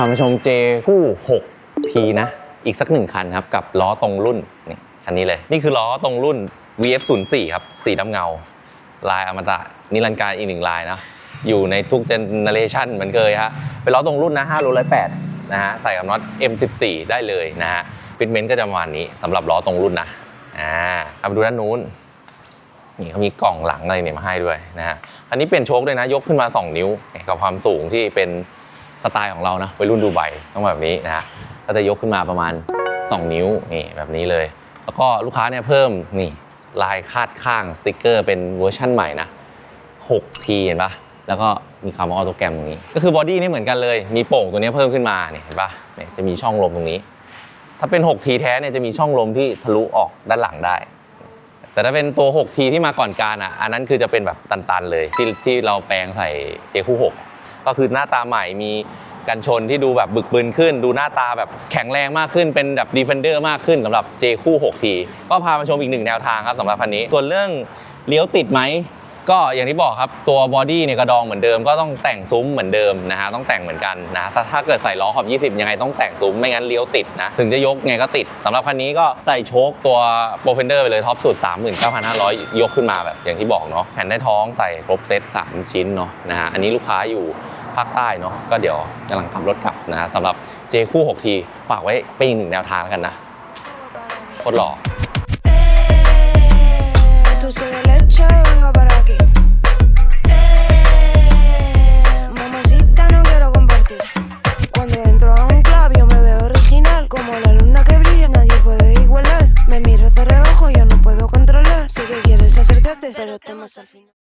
พามาชมเจคู่6ทีนะ อีกสักหนึ่งคันครับ กับล้อตรงรุ่นนี่คันนี้เลย นี่คือล้อตรงรุ่น VF04 ครับ สีดำเงา ลายอมตะนิรันดร์การอีกหนึ่งลายนะ อยู่ในทุกเจเนเรชันเหมือนเคยฮะ เป็นล้อตรงรุ่นนะ5โลร้อยแปดนะฮะ ใส่กับน็อต M14 ได้เลยนะฮะ ฟิตเมนต์ก็จะประมาณนี้สำหรับล้อตรงรุ่นนะ อ่าเอาไปดูด้านนู้นนี่เขามีกล่องหลังอะไรเนี่ยมาให้ด้วยนะฮะ อันนี้เปลี่ยนโชคด้วยนะ ยกขึ้นมา 2 นิ้วกับความสูงที่เป็น สไตล์ของเรานะวัยรุ่นดูไบต้องแบบนี้นะฮะก็จะยกขึ้นมาประมาณ 2 นิ้วนี่แบบนี้เลย แล้วก็ลูกค้าเนี่ยเพิ่มนี่ลายคาดข้างสติกเกอร์เป็นเวอร์ชั่นใหม่นะ 6T เห็นปะแล้วก็มีคำว่าออโตแกรมตรงนี้ ก็คือบอดี้นี่เหมือนกันเลย มีโป่งตัวนี้เพิ่มขึ้นมาเนี่ยเห็นปะเนี่ยจะมีช่องลมตรงนี้ ถ้าเป็น 6T แท้เนี่ยจะมีช่องลมที่ทะลุออกด้านหลังได้ แต่ถ้าเป็นตัว 6T ที่มาก่อนการอะ อันนั้นคือจะเป็นแบบตันๆเลย ที่ที่เราแปลงใส่เจคู่6 ก็คือหน้าตาใหม่มีกันชนที่ดูแบบบึกบึนขึ้น ดูหน้าตาแบบแข็งแรงมากขึ้นเป็นแบบดีเฟนเดอร์มากขึ้นสำหรับ J คู่ 6T ก็พามาชมอีกหนึ่งแนวทางครับสำหรับคันนี้ ส่วนเรื่องเลี้ยวติดไหมก็อย่างที่บอกครับตัวบอดี้เนี่ยกระดองเหมือนเดิมก็ต้องแต่งซุ้มเหมือนเดิมนะฮะต้องแต่งเหมือนกันนะถ้าถ้าเกิดใส่ล้อขอบ 20 ยังไงต้องแต่งซุ้มไม่งั้นเลี้ยวติดนะถึงจะยกไงก็ติดสำหรับคันนี้ก็ใส่โชคตัวโปรเฟนเดอร์ไปเลยท็อปสุด 39,500 ยกขึ้นมาแบบอย่างที่บอกเนาะแผ่นได้ท้องใส่ครบเซต3ชิ้นเนาะนะฮะอันนี้ลูกค้าอยู่ ภาคใต้เนาะก็เดี๋ยวกำลังขับรถกลับนะฮะสำหรับเจคู่6ทีฝากไว้เป็นอีกหนึ่งแนวทางแล้วกันนะโคตรหล่อ dulce de leche, vengo para aquí. Eh, mamacita, no quiero compartir. Cuando entro a un clavio me veo original, como la luna que brilla, nadie puede igualar. Me miras de reojo, yo no puedo controlar. Sé que quieres acercarte, pero temas al final.